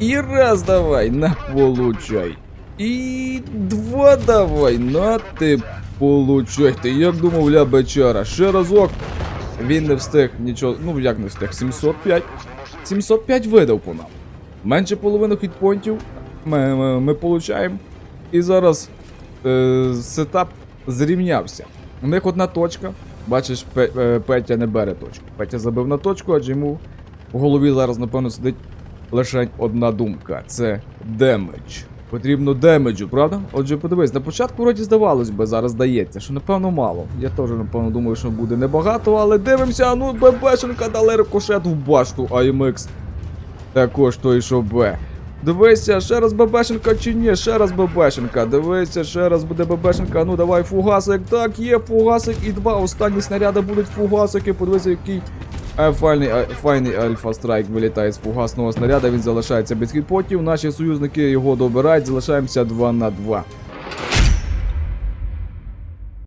І раз давай, на получай. І два давай, на ти получай. Ти як думав, ля бечара. Ще разок. Він не встиг нічого. Ну як не встиг? 705. 705 видав по нам. Менше половини хітпонтів ми, ми, ми получаємо. І зараз е, сетап зрівнявся. У них одна точка. Бачиш, е, Петя не бере точку. Петя забив на точку, адже йому в голові зараз, напевно, сидить лише одна думка: це демедж. Потрібно демеджу, правда? Отже, подивись, на початку вроді здавалось би, зараз здається, що напевно мало. Я теж, напевно, думаю, що буде небагато, але дивимося, ну ББшенка дали рикошет в башту АМХ. Також той, що Б. Дивися, ще раз ББшенка чи ні, ще раз ББшенка. Дивися, ще раз буде ББшенка. Ну давай фугасик. Так, є фугасик і два останні снаряди будуть фугасики. Подивися, який файний, е, файний Альфа Страйк вилітає з фугасного снаряда. Він залишається без хітпотів. Наші союзники його добирають. Залишаємося 2 на 2.